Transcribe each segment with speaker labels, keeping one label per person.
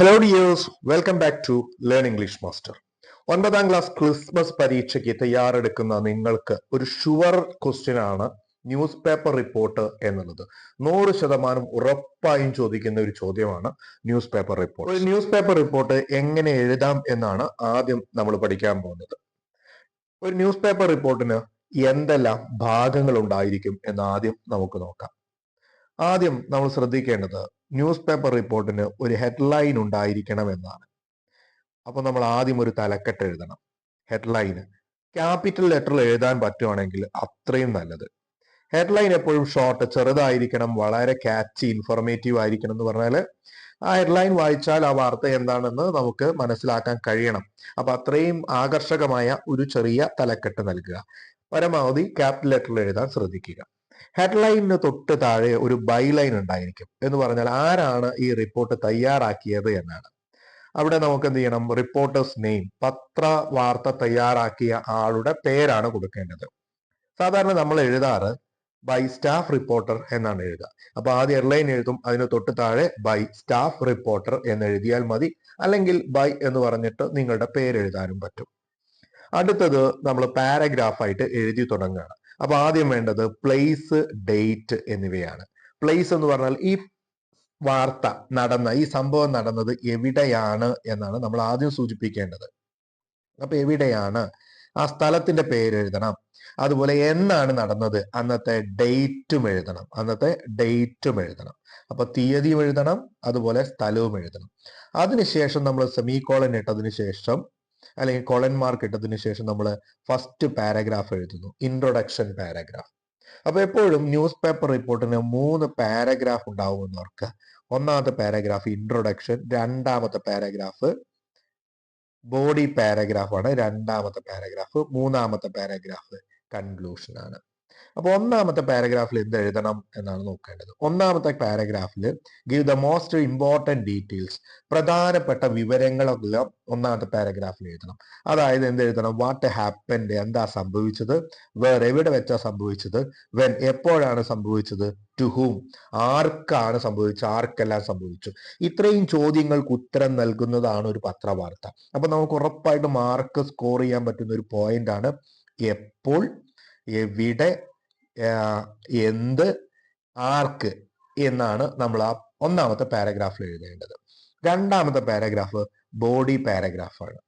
Speaker 1: Hello dears welcome back to learn English master ഒൻപതാം class Christmas പരീക്ഷയ്ക്ക് തയ്യാറെടുക്കുന്ന നിങ്ങൾക്ക് ഒരു ഷുവർ ക്വസ്റ്റ്യൻ ആണ് ന്യൂസ് പേപ്പർ റിപ്പോർട്ട് എന്നുള്ളത്. നൂറ് ശതമാനം ഉറപ്പായും ചോദിക്കുന്ന ഒരു ചോദ്യമാണ് ന്യൂസ് പേപ്പർ റിപ്പോർട്ട് ഒരു ന്യൂസ് പേപ്പർ റിപ്പോർട്ട് എങ്ങനെ എഴുതാം എന്നാണ് ആദ്യം നമ്മൾ പഠിക്കാൻ പോകുന്നത്. ഒരു ന്യൂസ് പേപ്പർ റിപ്പോർട്ടിന് എന്തെല്ലാം ഭാഗങ്ങൾ ഉണ്ടായിരിക്കും എന്ന് ആദ്യം നമുക്ക് നോക്കാം. ആദ്യം നമ്മൾ ശ്രദ്ധിക്കേണ്ടത് ന്യൂസ് പേപ്പർ റിപ്പോർട്ടിന് ഒരു ഹെഡ്ലൈൻ ഉണ്ടായിരിക്കണം എന്നാണ് അപ്പോൾ നമ്മൾ ആദ്യം ഒരു തലക്കെട്ട് എഴുതണം. ഹെഡ്ലൈന് ക്യാപിറ്റൽ ലെറ്റർ എഴുതാൻ പറ്റുവാണെങ്കിൽ അത്രയും നല്ലത്. ഹെഡ്ലൈൻ എപ്പോഴും ഷോർട്ട് ചെറുതായിരിക്കണം വളരെ കാച്ചി ഇൻഫോർമേറ്റീവ് ആയിരിക്കണം എന്ന് പറഞ്ഞാൽ ആ ഹെഡ്ലൈൻ വായിച്ചാൽ ആ വാർത്ത എന്താണെന്ന് നമുക്ക് മനസ്സിലാക്കാൻ കഴിയണം. അപ്പൊ അത്രയും ആകർഷകമായ ഒരു ചെറിയ തലക്കെട്ട് നൽകുക. പരമാവധി ക്യാപിറ്റൽ ലെറ്ററിൽ എഴുതാൻ ശ്രദ്ധിക്കുക. ഹെഡ്ലൈനിന് തൊട്ട് താഴെ ഒരു ബൈലൈൻ ഉണ്ടായിരിക്കും. എന്ന് പറഞ്ഞാൽ ആരാണ് ഈ റിപ്പോർട്ട് തയ്യാറാക്കിയത് എന്നാണ്. അവിടെ നമുക്ക് എന്ത് ചെയ്യണം? റിപ്പോർട്ടേഴ്സ് നെയിം പത്ര വാർത്ത തയ്യാറാക്കിയ ആളുടെ പേരാണ് കൊടുക്കേണ്ടത്. സാധാരണ നമ്മൾ എഴുതാറ് ബൈ സ്റ്റാഫ് റിപ്പോർട്ടർ എന്നാണ് എഴുതുക. അപ്പൊ ആദ്യം എയർലൈൻ എഴുതും അതിന് തൊട്ട് താഴെ ബൈ സ്റ്റാഫ് റിപ്പോർട്ടർ എന്ന് എഴുതിയാൽ മതി. അല്ലെങ്കിൽ ബൈ എന്ന് പറഞ്ഞിട്ട് നിങ്ങളുടെ പേര് എഴുതാനും പറ്റും. അടുത്തത് നമ്മൾ പാരഗ്രാഫായിട്ട് എഴുതി തുടങ്ങുകയാണ്. അപ്പൊ ആദ്യം വേണ്ടത് പ്ലേസ് ഡേറ്റ് എന്നിവയാണ്. പ്ലേസ് എന്ന് പറഞ്ഞാൽ ഈ വാർത്ത നടന്ന ഈ സംഭവം നടന്നത് എവിടെയാണ് എന്നാണ് നമ്മൾ ആദ്യം സൂചിപ്പിക്കേണ്ടത്. അപ്പൊ എവിടെയാണ്? ആ സ്ഥലത്തിന്റെ പേര് എഴുതണം. അതുപോലെ എന്നാണ് നടന്നത്? അന്നത്തെ ഡേറ്റും എഴുതണം. അന്നത്തെ ഡേറ്റും എഴുതണം. അപ്പൊ തീയതിയും എഴുതണം അതുപോലെ സ്ഥലവും എഴുതണം. അതിനുശേഷം നമ്മൾ സെമി കോളൻ ഇട്ടതിന് ശേഷം അല്ലെങ്കിൽ കൊളൻ മാർക്ക് ഇട്ടതിന് ശേഷം നമ്മൾ ഫസ്റ്റ് പാരഗ്രാഫ് എഴുതുന്നു. ഇൻട്രൊഡക്ഷൻ പാരഗ്രാഫ് അപ്പൊ എപ്പോഴും ന്യൂസ് പേപ്പർ റിപ്പോർട്ടിന് മൂന്ന് പാരഗ്രാഫ് ഉണ്ടാവുമെന്ന് ഓർക്കുക ഒന്നാമത്തെ പാരഗ്രാഫ് ഇൻട്രൊഡക്ഷൻ രണ്ടാമത്തെ പാരഗ്രാഫ് ബോഡി പാരഗ്രാഫ് ആണ് രണ്ടാമത്തെ പാരഗ്രാഫ് മൂന്നാമത്തെ പാരഗ്രാഫ് കൺക്ലൂഷൻ ആണ് അപ്പൊ ഒന്നാമത്തെ പാരഗ്രാഫിൽ എന്ത് എഴുതണം എന്നാണ് നോക്കേണ്ടത്. ഒന്നാമത്തെ പാരഗ്രാഫിൽ give the most important details പ്രധാനപ്പെട്ട വിവരങ്ങളെല്ലാം ഒന്നാമത്തെ പാരഗ്രാഫിൽ എഴുതണം. അതായത് എന്ത് എഴുതണം? വാട്ട് ഹാപ്പൻഡ് എന്താ സംഭവിച്ചത്? വേറെ എവിടെ വെച്ചാ സംഭവിച്ചത്? വെൻ എപ്പോഴാണ് സംഭവിച്ചത്? ടു ഹൂം ആർക്കാണ് സംഭവിച്ചത്? ആർക്കെല്ലാം സംഭവിച്ചു? ഇത്രയും ചോദ്യങ്ങൾക്ക് ഉത്തരം നൽകുന്നതാണ് ഒരു പത്രവാർത്ത. അപ്പൊ നമുക്ക് ഉറപ്പായിട്ട് മാർക്ക് സ്കോർ ചെയ്യാൻ പറ്റുന്ന ഒരു പോയിന്റ് ആണ് എപ്പോൾ എവിടെ എന്ത് ആർക്ക് എന്നാണ് നമ്മൾ ആ ഒന്നാമത്തെ പാരഗ്രാഫിൽ എഴുതേണ്ടത്. രണ്ടാമത്തെ പാരഗ്രാഫ് ബോഡി പാരഗ്രാഫാണ്.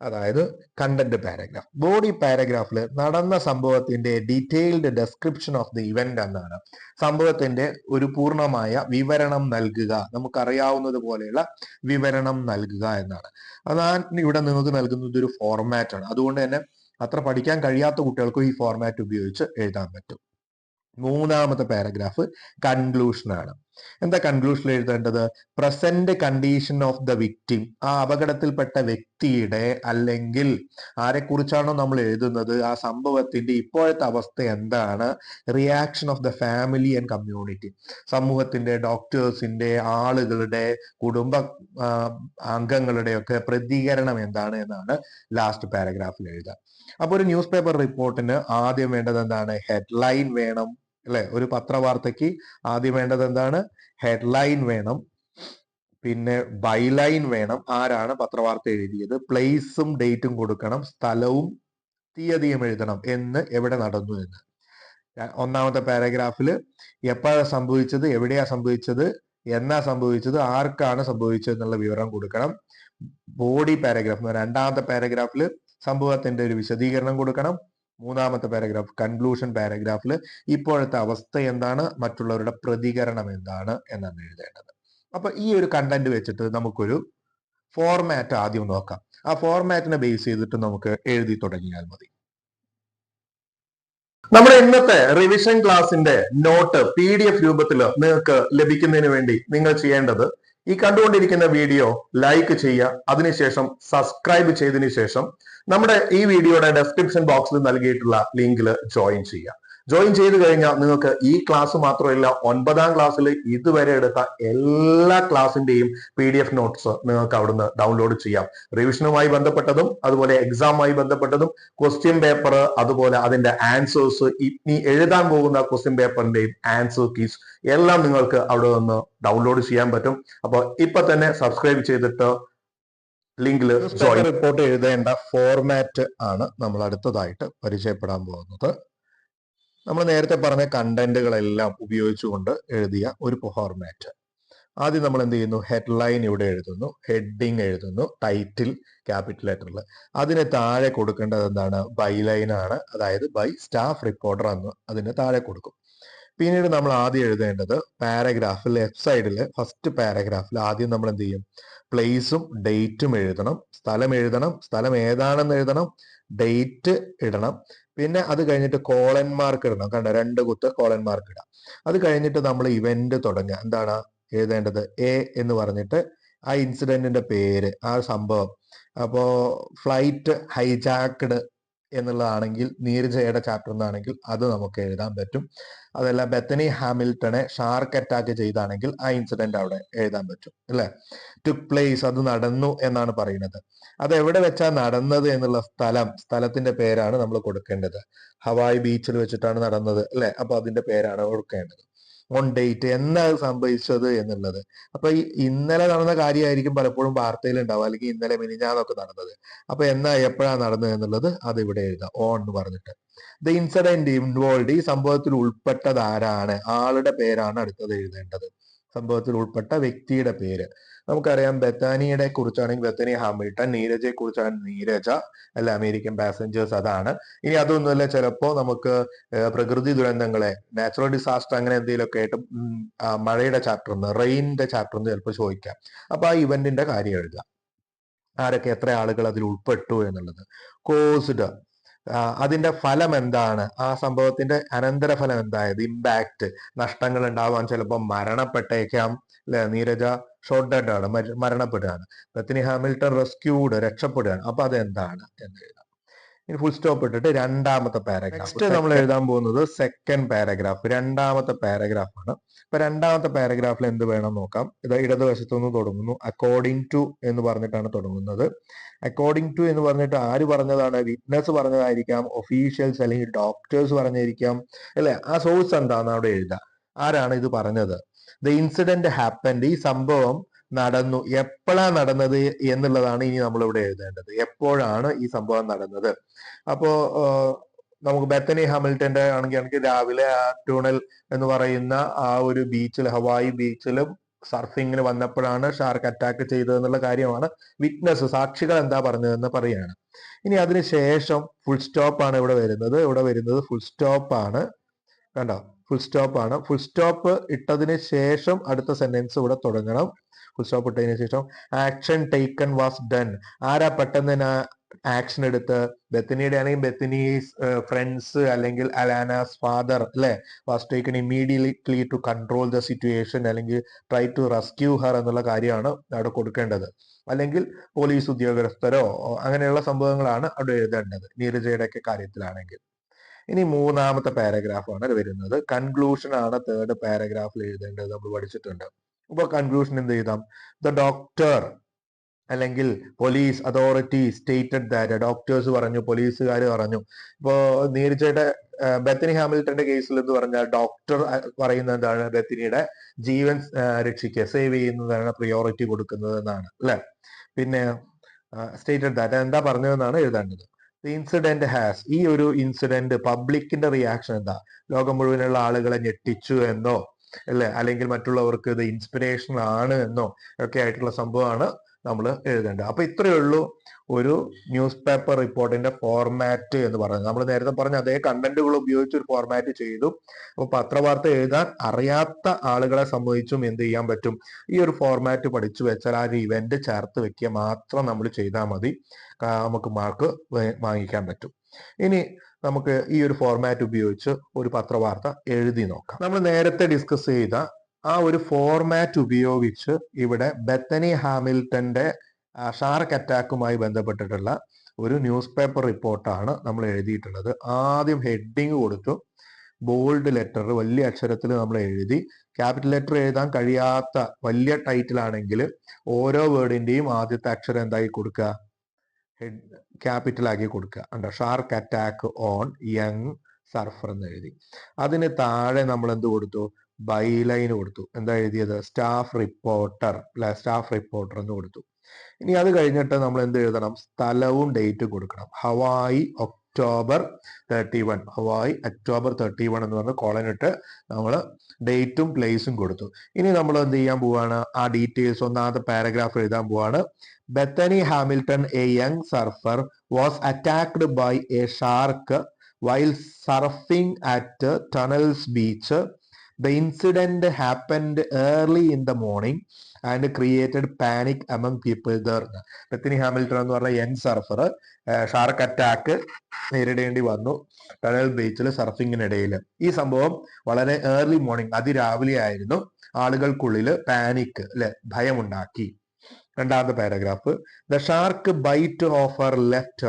Speaker 1: അതായത് കണ്ടന്റ് പാരഗ്രാഫ്. ബോഡി പാരഗ്രാഫിൽ നടന്ന സംഭവത്തിന്റെ detailed description of the event എന്നാണ് സംഭവത്തിന്റെ ഒരു പൂർണമായ വിവരണം നൽകുക നമുക്കറിയാവുന്നത് പോലെയുള്ള വിവരണം നൽകുക എന്നാണ്. അതാണ് ഇവിടെ നിങ്ങൾക്ക് നൽകുന്നത് ഒരു ഫോർമാറ്റ് ആണ്. അതുകൊണ്ട് തന്നെ അത്ര പഠിക്കാൻ കഴിയാത്ത കുട്ടികൾക്കും ഈ ഫോർമാറ്റ് ഉപയോഗിച്ച് എഴുതാൻ പറ്റും. മൂന്നാമത്തെ പാരഗ്രാഫ് കൺക്ലൂഷൻ ആണ്. എന്താ കൺക്ലൂഷൻ എഴുതേണ്ടത്? Present condition of the victim ആ അപകടത്തിൽപ്പെട്ട വ്യക്തിയുടെ അല്ലെങ്കിൽ ആരെക്കുറിച്ചാണോ നമ്മൾ എഴുതുന്നത്? ആ സംഭവത്തിന്റെ ഇപ്പോഴത്തെ അവസ്ഥ എന്താണ്? Reaction of the family and community സമൂഹത്തിന്റെ ഡോക്ടേഴ്സിന്റെ ആളുകളുടെ കുടുംബ അംഗങ്ങളുടെ ഒക്കെ പ്രതികരണം എന്താണ് എന്നാണ് ലാസ്റ്റ് പാരഗ്രാഫിൽ എഴുതുക. അപ്പൊ ഒരു ന്യൂസ് പേപ്പർ റിപ്പോർട്ടിന് ആദ്യം വേണ്ടത് എന്താണ്? ഹെഡ്ലൈൻ വേണം. അല്ലെ? ഒരു പത്രവാർത്തയ്ക്ക് ആദ്യം വേണ്ടത് എന്താണ്? ഹെഡ്ലൈൻ വേണം. പിന്നെ ബൈലൈൻ വേണം. ആരാണ് പത്രവാർത്ത എഴുതിയത്? പ്ലേസും ഡേറ്റും കൊടുക്കണം. സ്ഥലവും തീയതിയും എഴുതണം. എന്ന് എവിടെ നടന്നു എന്ന്. ഒന്നാമത്തെ പാരഗ്രാഫിൽ എപ്പോഴാണ് സംഭവിച്ചത്? എവിടെയാ സംഭവിച്ചത്? എന്നാ സംഭവിച്ചത്? ആർക്കാണ് സംഭവിച്ചത് എന്നുള്ള വിവരം കൊടുക്കണം. ബോഡി പാരഗ്രാഫ് രണ്ടാമത്തെ പാരഗ്രാഫിൽ സംഭവത്തിന്റെ ഒരു വിശദീകരണം കൊടുക്കണം. മൂന്നാമത്തെ പാരഗ്രാഫ് കൺക്ലൂഷൻ പാരഗ്രാഫിൽ ഇപ്പോഴത്തെ അവസ്ഥ എന്താണ്? മറ്റുള്ളവരുടെ പ്രതികരണം എന്താണ്? എന്നാണ് എഴുതേണ്ടത്. അപ്പൊ ഈ ഒരു കണ്ടന്റ് വെച്ചിട്ട് നമുക്കൊരു ഫോർമാറ്റ് ആദ്യം നോക്കാം. ആ ഫോർമാറ്റിനെ ബേസ് ചെയ്തിട്ട് നമുക്ക് എഴുതി തുടങ്ങിയാൽ മതി. നമ്മുടെ ഇന്നത്തെ റിവിഷൻ ക്ലാസിന്റെ നോട്ട് പി ഡി എഫ് രൂപത്തിൽ നിങ്ങൾക്ക് ലഭിക്കുന്നതിന് വേണ്ടി നിങ്ങൾ ചെയ്യേണ്ടത് ഈ കണ്ടുകൊണ്ടിരിക്കുന്ന വീഡിയോ ലൈക്ക് ചെയ്യുക അതിനുശേഷം സബ്സ്ക്രൈബ് ചെയ്തതിനു ശേഷം നമ്മുടെ ഈ വീഡിയോയുടെ ഡെസ്ക്രിപ്ഷൻ ബോക്സിൽ നൽകിയിട്ടുള്ള ലിങ്കിൽ ജോയിൻ ചെയ്യുക. ജോയിൻ ചെയ്ത് കഴിഞ്ഞാൽ നിങ്ങൾക്ക് ഈ ക്ലാസ് മാത്രമല്ല ഒൻപതാം ക്ലാസ്സിൽ ഇതുവരെ എടുത്ത എല്ലാ ക്ലാസ്സിന്റെയും പി ഡി എഫ് നോട്ട്സ് നിങ്ങൾക്ക് അവിടുന്ന് ഡൗൺലോഡ് ചെയ്യാം. റിവിഷനുമായി ബന്ധപ്പെട്ടതും അതുപോലെ എക്സാമുമായി ബന്ധപ്പെട്ടതും ക്വസ്റ്റ്യൻ പേപ്പർ അതുപോലെ അതിന്റെ ആൻസേഴ്സ് ഇനി എഴുതാൻ പോകുന്ന ക്വസ്റ്റ്യൻ പേപ്പറിന്റെയും ആൻസർ കീസ് എല്ലാം നിങ്ങൾക്ക് അവിടെ നിന്ന് ഡൗൺലോഡ് ചെയ്യാൻ പറ്റും. അപ്പോൾ ഇപ്പൊ തന്നെ സബ്സ്ക്രൈബ് ചെയ്തിട്ട് ലിങ്കിൽ റിപ്പോർട്ട് എഴുതേണ്ട ഫോർമാറ്റ് ആണ് നമ്മൾ അടുത്തതായിട്ട് പരിചയപ്പെടാൻ പോകുന്നത്. നമ്മൾ നേരത്തെ പറഞ്ഞ കണ്ടന്റുകളെല്ലാം ഉപയോഗിച്ചുകൊണ്ട് എഴുതിയ ഒരു ഫോർമാറ്റ് ആദ്യം നമ്മൾ എന്ത് ചെയ്യുന്നു? ഹെഡ്ലൈൻ ഇവിടെ എഴുതുന്നു. ഹെഡിങ് എഴുതുന്നു. ടൈറ്റിൽ ക്യാപിറ്റൽ ലെറ്ററിൽ അതിന് താഴെ കൊടുക്കേണ്ടത് എന്താണ്? ബൈ ലൈൻ ആണ്. അതായത് ബൈ സ്റ്റാഫ് റിപ്പോർട്ടർ എന്ന് അതിന് താഴെ കൊടുക്കും. പിന്നീട് നമ്മൾ ആദ്യം എഴുതേണ്ടത് പാരഗ്രാഫ് ലെഫ്റ്റ് സൈഡിൽ ഫസ്റ്റ് പാരഗ്രാഫിൽ ആദ്യം നമ്മൾ എന്ത് ചെയ്യും? പ്ലേസും ഡേറ്റും എഴുതണം. സ്ഥലം എഴുതണം. സ്ഥലം ഏതാണെന്ന് എഴുതണം. ഡേറ്റ് ഇടണം. പിന്നെ അത് കഴിഞ്ഞിട്ട് കോളൻ മാർക്ക് ഇടണം. കണ്ട? രണ്ട് കുത്ത് കോളൻ മാർക്ക് ഇടാം. അത് കഴിഞ്ഞിട്ട് നമ്മൾ ഇവന്റ് തുടങ്ങുക. എന്താണ്? എഴുതേണ്ടത്? എ എന്ന് പറഞ്ഞിട്ട് ആ ഇൻസിഡന്റിന്റെ പേര് ആ സംഭവം. അപ്പോ ഫ്ലൈറ്റ് ഹൈജാക്ക്ഡ് എന്നുള്ളതാണെങ്കിൽ നീരജയുടെ ചാപ്റ്റർ എന്നാണെങ്കിൽ അത് നമുക്ക് എഴുതാൻ പറ്റും. അതല്ല ബെത്തനി ഹാമിൽട്ടണെ ഷാർക്ക് അറ്റാക്ക് ചെയ്താണെങ്കിൽ ആ ഇൻസിഡന്റ് അവിടെ എഴുതാൻ പറ്റും അല്ലെ? ടുക്ക് പ്ലേസ് അത് നടന്നു എന്നാണ് പറയുന്നത്. അത് എവിടെ വെച്ചാ നടന്നത് എന്നുള്ള സ്ഥലം സ്ഥലത്തിന്റെ പേരാണ് നമ്മൾ കൊടുക്കേണ്ടത്. ഹവായ് ബീച്ചിൽ വെച്ചിട്ടാണ് നടന്നത് അല്ലെ? അപ്പൊ അതിന്റെ പേരാണ് കൊടുക്കേണ്ടത്. ഓൺ ഡേറ്റ് എന്നാണ് സംഭവിച്ചത് എന്നുള്ളത്. അപ്പൊ ഈ ഇന്നലെ നടന്ന കാര്യമായിരിക്കും പലപ്പോഴും വാർത്തയിൽ ഉണ്ടാവുക അല്ലെങ്കിൽ ഇന്നലെ മിനിഞ്ഞാന്നൊക്കെ നടന്നത്. അപ്പൊ എന്നാ എപ്പോഴാണ് നടന്നത് എന്നുള്ളത് അത് ഇവിടെ എഴുതാം. ഓൺ എന്ന് പറഞ്ഞിട്ട്. ദ ഇൻസിഡന്റ് ഇൻവോൾവ് ഈ സംഭവത്തിൽ ഉൾപ്പെട്ടത് ആരാണ്? ആളുടെ പേരാണ് അടുത്തത് എഴുതേണ്ടത്. സംഭവത്തിൽ ഉൾപ്പെട്ട വ്യക്തിയുടെ പേര്. നമുക്കറിയാം ബത്താനിയുടെ കുറിച്ചാണെങ്കിൽ ബത്താനി ഹാമിൽട്ടൺ നീരജയെ കുറിച്ചാണ് നീരജ അല്ല? അമേരിക്കൻ പാസഞ്ചേഴ്സ് അതാണ്. ഇനി അതൊന്നുമല്ല ചിലപ്പോ നമുക്ക് പ്രകൃതി ദുരന്തങ്ങളെ നാച്ചുറൽ ഡിസാസ്റ്റർ അങ്ങനെ എന്തെങ്കിലുമൊക്കെ ആയിട്ട് മഴയുടെ മഴയുടെ റെയിനിന്റെ ചാപ്റ്ററിന്ന് ചിലപ്പോൾ ചോദിക്കാം. അപ്പൊ ആ ഇവന്റിന്റെ കാര്യം എഴുതുക. ആരൊക്കെ എത്ര ആളുകൾ അതിൽ ഉൾപ്പെട്ടു എന്നുള്ളത്. കോസ്ഡ് അതിന്റെ ഫലം എന്താണ്? ആ സംഭവത്തിന്റെ അനന്തരഫലം എന്തായത്? ഇമ്പാക്ട് നഷ്ടങ്ങൾ ഉണ്ടാവാൻ ചിലപ്പോൾ മരണപ്പെട്ടേക്കാം. അല്ലെ നീരജ ഷോർട്ട് ഡെഡ് ആണ് മര- മരണപ്പെടുകയാണ്. ബത്തിനി ഹാമിൽട്ടൺ റെസ്ക്യൂഡ് രക്ഷപ്പെടുകയാണ്. അപ്പൊ അതെന്താണ് എന്ന് എഴുതാം. ഇനി ഫുൾ സ്റ്റോപ്പ് ഇട്ടിട്ട് രണ്ടാമത്തെ പാരഗ്രാഫ് നമ്മൾ എഴുതാൻ പോകുന്നത് സെക്കൻഡ് പാരഗ്രാഫ് രണ്ടാമത്തെ പാരഗ്രാഫ് ആണ്. ഇപ്പൊ രണ്ടാമത്തെ പാരഗ്രാഫിൽ എന്ത് വേണം നോക്കാം. ഇത് ഇടതുവശത്തു നിന്ന് തുടങ്ങുന്നു. അക്കോർഡിംഗ് ടു എന്ന് പറഞ്ഞിട്ടാണ് തുടങ്ങുന്നത്. അക്കോർഡിംഗ് ടു എന്ന് പറഞ്ഞിട്ട് ആര് പറഞ്ഞതാണ്? വിറ്റ്നസ് പറഞ്ഞതായിരിക്കാം. ഒഫീഷ്യൽസ് അല്ലെങ്കിൽ ഡോക്ടേഴ്സ് പറഞ്ഞിരിക്കാം. അല്ലെ? ആ സോഴ്സ് എന്താന്ന് അവിടെ എഴുതുക ആരാണ് ഇത് പറഞ്ഞത്? ദ ഇൻസിഡന്റ് ഹാപ്പൻഡ് ഈ സംഭവം നടന്നു. എപ്പോഴാ നടന്നത് എന്നുള്ളതാണ് ഇനി നമ്മൾ ഇവിടെ എഴുതേണ്ടത്. എപ്പോഴാണ് ഈ സംഭവം നടന്നത്? അപ്പോ നമുക്ക് ബെത്തനി ഹാമിൽട്ടന്റെ ആണെങ്കിൽ ആണെങ്കിൽ രാവിലെ ആ ട്യൂണൽ എന്ന് പറയുന്ന ആ ഒരു ബീച്ചിൽ ഹവായി ബീച്ചിലും സർഫിങ്ങിന് വന്നപ്പോഴാണ് ഷാർക്ക് അറ്റാക്ക് ചെയ്തതെന്നുള്ള കാര്യമാണ് വിറ്റ്നസ്. സാക്ഷികൾ എന്താ പറഞ്ഞതെന്ന് പറയാണ്. ഇനി അതിന് ശേഷം ഫുൾ സ്റ്റോപ്പ് ആണ് ഇവിടെ വരുന്നത്. ഇവിടെ വരുന്നത് ഫുൾ സ്റ്റോപ്പ് ആണ്. കണ്ടോ? ഫുൾ സ്റ്റോപ്പ് ആണ്. ഫുൾ സ്റ്റോപ്പ് ഇട്ടതിന് ശേഷം അടുത്ത സെന്റൻസ് ഇവിടെ തുടങ്ങണം. ഫുൾ സ്റ്റോപ്പ് ഇട്ടതിന് ശേഷം ആക്ഷൻ ടേക്കൺ വാസ് ഡൺ ആരാ പെട്ടെന്ന് ആക്ഷൻ എടുത്ത്? ബെത്തനിയുടെ ആണെങ്കിൽ ബെത്തനീസ് ഫ്രണ്ട്സ് അല്ലെങ്കിൽ അലാനാസ് ഫാദർ അല്ലെ? Was taken immediately to control the situation അല്ലെങ്കിൽ ട്രൈ ടു റെസ്ക്യൂ ഹർ എന്നുള്ള കാര്യമാണ് അവിടെ കൊടുക്കേണ്ടത്. അല്ലെങ്കിൽ പോലീസ് ഉദ്യോഗസ്ഥരോ അങ്ങനെയുള്ള സംഭവങ്ങളാണ് അവിടെ എഴുതേണ്ടത്. നീരജയുടെ ഒക്കെ കാര്യത്തിലാണെങ്കിൽ. ഇനി മൂന്നാമത്തെ പാരഗ്രാഫാണ് വരുന്നത്. കൺക്ലൂഷൻ ആണ് തേർഡ് പാരഗ്രാഫിൽ എഴുതേണ്ടത് നമ്മൾ പഠിച്ചിട്ടുണ്ട്. അപ്പൊ കൺക്ലൂഷൻ എന്ത് ചെയ്താം ദ ഡോക്ടർ അല്ലെങ്കിൽ police authority stated that doctors പറഞ്ഞു പോലീസുകാർ പറഞ്ഞു. ഇപ്പോ നീരജയുടെ ബെത്തനി ഹാമിൽട്ടന്റെ കേസിൽ എന്ന് പറഞ്ഞാൽ ഡോക്ടർ പറയുന്നത് എന്താണ്? ബെത്തനിയുടെ ജീവൻ രക്ഷിക്കുക സേവ് ചെയ്യുന്നതാണ് പ്രിയോറിറ്റി കൊടുക്കുന്നത് എന്നാണ് അല്ലെ? പിന്നെ സ്റ്റേറ്റഡ് ദാറ്റ് എന്താ പറഞ്ഞതെന്നാണ് എഴുതേണ്ടത്? ഇൻസിഡന്റ് ഹാസ് ഈ ഒരു ഇൻസിഡന്റ് പബ്ലിക്കിന്റെ റിയാക്ഷൻ എന്താ? ലോകം മുഴുവനുള്ള ആളുകളെ ഞെട്ടിച്ചു എന്നോ അല്ലെ? അല്ലെങ്കിൽ മറ്റുള്ളവർക്ക് ഇത് ഇൻസ്പിറേഷൻ ആണ് എന്നോ ഒക്കെ ആയിട്ടുള്ള സംഭവമാണ് നമ്മൾ എഴുതേണ്ടത്. അപ്പൊ ഇത്രയേ ഉള്ളൂ ഒരു ന്യൂസ് പേപ്പർ റിപ്പോർട്ടിന്റെ ഫോർമാറ്റ് എന്ന് പറയുന്നത്. നമ്മൾ നേരത്തെ പറഞ്ഞ അതേ കണ്ടന്റുകൾ ഉപയോഗിച്ച് ഒരു ഫോർമാറ്റ് ചെയ്തു. അപ്പൊ പത്രവാർത്ത എഴുതാൻ അറിയാത്ത ആളുകളെ സംബന്ധിച്ചും എന്ത് ചെയ്യാൻ പറ്റും? ഈ ഒരു ഫോർമാറ്റ് പഠിച്ചു വെച്ചാൽ ആ ഒരു ഇവന്റ് ചേർത്ത് വെക്കുക മാത്രം നമ്മൾ ചെയ്താൽ മതി. നമുക്ക് മാർക്ക് വാങ്ങിക്കാൻ പറ്റും. ഇനി നമുക്ക് ഈ ഒരു ഫോർമാറ്റ് ഉപയോഗിച്ച് ഒരു പത്രവാർത്ത എഴുതി നോക്കാം. നമ്മൾ നേരത്തെ ഡിസ്കസ് ചെയ്ത ആ ഒരു ഫോർമാറ്റ് ഉപയോഗിച്ച് ഇവിടെ ബെത്തനി ഹാമിൽട്ടന്റെ ഷാർക്ക് അറ്റാക്കുമായി ബന്ധപ്പെട്ടിട്ടുള്ള ഒരു ന്യൂസ് പേപ്പർ റിപ്പോർട്ടാണ് നമ്മൾ എഴുതിയിട്ടുള്ളത്. ആദ്യം ഹെഡിങ് കൊടുത്തു. ബോൾഡ് ലെറ്റർ വലിയ അക്ഷരത്തിൽ നമ്മൾ എഴുതി. ക്യാപിറ്റൽ ലെറ്റർ എഴുതാൻ കഴിയാത്ത വലിയ ടൈറ്റിൽ ആണെങ്കിൽ ഓരോ വേർഡിന്റെയും ആദ്യത്തെ അക്ഷരം എന്തായി കൊടുക്കുക? ഹെഡ് ക്യാപിറ്റൽ ആക്കി കൊടുക്കുക. അണ്ട shark attack on young surfer എന്ന് എഴുതി. അതിന് താഴെ നമ്മൾ എന്ത് കൊടുത്തു? ബൈലൈൻ കൊടുത്തു. എന്താ എഴുതിയത്? സ്റ്റാഫ് റിപ്പോർട്ടർ അല്ലെ സ്റ്റാഫ് റിപ്പോർട്ടർ എന്ന് കൊടുത്തു. ഇനി അത് കഴിഞ്ഞിട്ട് നമ്മൾ എന്ത് എഴുതണം? സ്ഥലവും ഡേറ്റും കൊടുക്കണം. Hawaii October thirty one Hawaii October thirty one എന്ന് പറഞ്ഞ് കോളനിട്ട് നമ്മൾ ഡേറ്റും പ്ലേസും കൊടുത്തു. ഇനി നമ്മൾ എന്ത് ചെയ്യാൻ പോവാണ്? ആ ഡീറ്റെയിൽസ് ഒന്നാമത്തെ പാരഗ്രാഫ് എഴുതാൻ പോവാണ്. Bethany Hamilton a young surfer was attacked by a shark while surfing at Tunnels Beach the incident happened early in the morning and created panic among people there Bethany Hamilton എന്ന് പറഞ്ഞ young surfer shark attack നേരിടേണ്ടി വന്നു. Tunnel ബീച്ചിൽ സർഫിങ്ങിനിടയിൽ ഈ സംഭവം വളരെ early morning അതിരാവിലെ ആയിരുന്നു. ആളുകൾക്കുള്ളിൽ പാനിക് അല്ലെ ഭയമുണ്ടാക്കി. രണ്ടാമത്തെ paragraph the shark bite off our left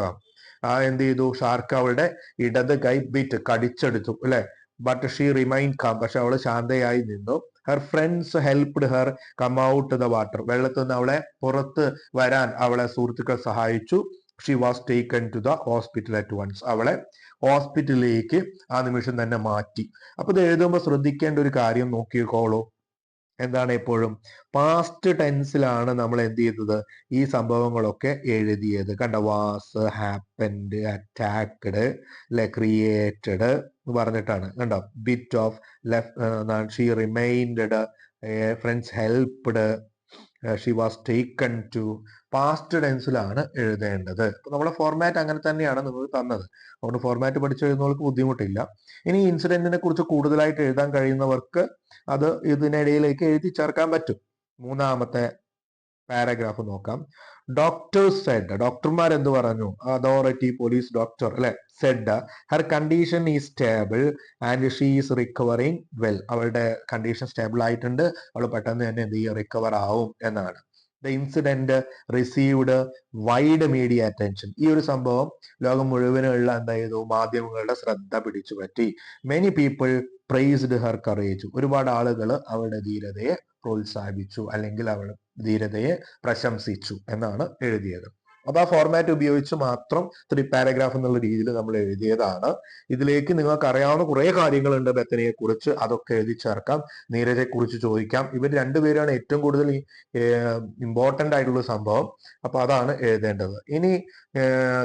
Speaker 1: ആ എന്ത് ചെയ്തു? ഷാർക്ക് അവളുടെ ഇടത് കൈ ബിറ്റ് കടിച്ചെടുത്തു അല്ലെ? ബട്ട് ഷീ റിമൈൻ കാം പക്ഷെ അവൾ ശാന്തയായി നിന്നു. Her friends helped her come out the water വെള്ളത്തിൽ നിന്ന് അവളെ പുറത്ത് വരാൻ അവളെ സുഹൃത്തുക്കൾ സഹായിച്ചു. She was taken to the hospital at once അവളെ ഹോസ്പിറ്റലിലേക്ക് ആ നിമിഷം തന്നെ മാറ്റി. അപ്പൊ ഇത് എഴുതുമ്പോൾ ശ്രദ്ധിക്കേണ്ട ഒരു കാര്യം നോക്കിക്കോളൂ. എന്താണ് എപ്പോഴും? പാസ്റ്റ് ടെൻസിലാണ് നമ്മൾ എന്ത് ചെയ്തത്? ഈ സംഭവങ്ങളൊക്കെ എഴുതിയത്. കണ്ട? വാസ് ഹാപ്പൻഡ് അറ്റാക്ഡ് അല്ലെ ക്രിയേറ്റഡ് എന്ന് പറഞ്ഞിട്ടാണ്. കണ്ടോ? Bit off left she remained friends helped she was taken to past ടെൻസിലാണ് എഴുതേണ്ടത്. അപ്പൊ നമ്മുടെ ഫോർമാറ്റ് അങ്ങനെ തന്നെയാണ് നിങ്ങൾ തന്നത്. അതുകൊണ്ട് ഫോർമാറ്റ് പഠിച്ചു എഴുതുന്നവർക്ക് ബുദ്ധിമുട്ടില്ല. ഇനി ഇൻസിഡന്റിനെ കുറിച്ച് കൂടുതലായിട്ട് എഴുതാൻ കഴിയുന്നവർക്ക് അത് ഇതിനിടയിലേക്ക് എഴുതി ചേർക്കാൻ പറ്റും. മൂന്നാമത്തെ പാരഗ്രാഫ് നോക്കാം. ഡോക്ടർ സെഡ് ഡോക്ടർമാർ എന്ന് പറഞ്ഞു? അതോറിറ്റി പോലീസ് ഡോക്ടർ അല്ലെ? Said her condition is stable and she is recovering well അവളുടെ കണ്ടീഷൻ സ്റ്റേബിൾ ആയിട്ടുണ്ട്. അവൾ പെട്ടെന്ന് തന്നെ എന്ത് ചെയ്യും? റിക്കവർ ആവും എന്നാണ്. The incident received wide media attention ഈ ഒരു സംഭവം ലോകം മുഴുവനുള്ള എന്താ ചെയ്തു? മാധ്യമങ്ങളുടെ ശ്രദ്ധ പിടിച്ചു പറ്റി many people praised her courage ഒരുപാട് ആളുകൾ അവളുടെ ധീരതയെ പ്രോത്സാഹിപ്പിച്ചു. അല്ലെങ്കിൽ അവൾ ധീരതയെ പ്രശംസിച്ചു എന്നാണ് എഴുതിയത്. അപ്പൊ ആ ഫോർമാറ്റ് ഉപയോഗിച്ച് മാത്രം ത്രീ പാരഗ്രാഫ് എന്നുള്ള രീതിയിൽ നമ്മൾ എഴുതിയതാണ്. ഇതിലേക്ക് നിങ്ങൾക്ക് അറിയാവുന്ന കുറെ കാര്യങ്ങളുണ്ട് ബെത്തനയെ കുറിച്ച് അതൊക്കെ എഴുതി ചേർക്കാം. നീരജെ കുറിച്ച് ചോദിക്കാം. ഇവർ രണ്ടുപേരാണ് ഏറ്റവും കൂടുതൽ ഇമ്പോർട്ടന്റ് ആയിട്ടുള്ള സംഭവം. അപ്പൊ അതാണ് എഴുതേണ്ടത്. ഇനി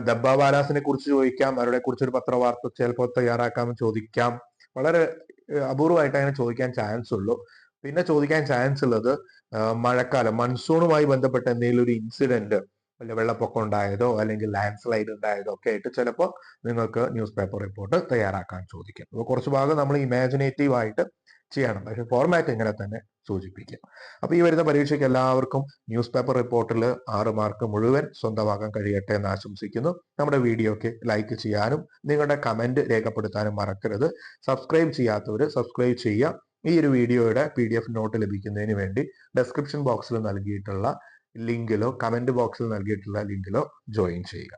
Speaker 1: ദബ്ബാബാലാസിനെ കുറിച്ച് ചോദിക്കാം. അവരുടെ കുറിച്ച് ഒരു പത്രവാർത്ത ചിലപ്പോൾ തയ്യാറാക്കാമെന്ന് ചോദിക്കാം. വളരെ അപൂർവമായിട്ട് അങ്ങനെ ചോദിക്കാൻ ചാൻസ് ഉള്ളൂ. പിന്നെ ചോദിക്കാൻ ചാൻസ് ഉള്ളത് മഴക്കാലം. മൺസൂണുമായി ബന്ധപ്പെട്ട എന്തെങ്കിലും ഒരു ഇൻസിഡന്റ് വല്ല വെള്ളപ്പൊക്കം ഉണ്ടായതോ അല്ലെങ്കിൽ ലാൻഡ് സ്ലൈഡ് ഉണ്ടായതോ ഒക്കെ ആയിട്ട് ചിലപ്പോൾ നിങ്ങൾക്ക് ന്യൂസ് പേപ്പർ റിപ്പോർട്ട് തയ്യാറാക്കാൻ ചോദിക്കും. അപ്പോൾ കുറച്ച് ഭാഗം നമ്മൾ ഇമാജിനേറ്റീവ് ആയിട്ട് ചെയ്യണം. പക്ഷെ ഫോർമാറ്റ് ഇങ്ങനെ തന്നെ സൂചിപ്പിക്കും. അപ്പൊ ഈ വരുന്ന പരീക്ഷയ്ക്ക് എല്ലാവർക്കും ന്യൂസ് പേപ്പർ റിപ്പോർട്ടിൽ ആറ് മാർക്ക് മുഴുവൻ സ്വന്തമാക്കാൻ കഴിയട്ടെ എന്ന് ആശംസിക്കുന്നു. നമ്മുടെ വീഡിയോക്ക് ലൈക്ക് ചെയ്യാനും നിങ്ങളുടെ കമന്റ് രേഖപ്പെടുത്താനും മറക്കരുത്. സബ്സ്ക്രൈബ് ചെയ്യാത്തവർ സബ്സ്ക്രൈബ് ചെയ്യുക. ഈ ഒരു വീഡിയോയുടെ പി ഡി എഫ് നോട്ട് ലഭിക്കുന്നതിന് വേണ്ടി ഡെസ്ക്രിപ്ഷൻ ബോക്സിൽ നൽകിയിട്ടുള്ള ലിങ്കിലോ കമന്റ് ബോക്സിൽ നൽകിയിട്ടുള്ള ലിങ്കിലോ ജോയിൻ ചെയ്യുക.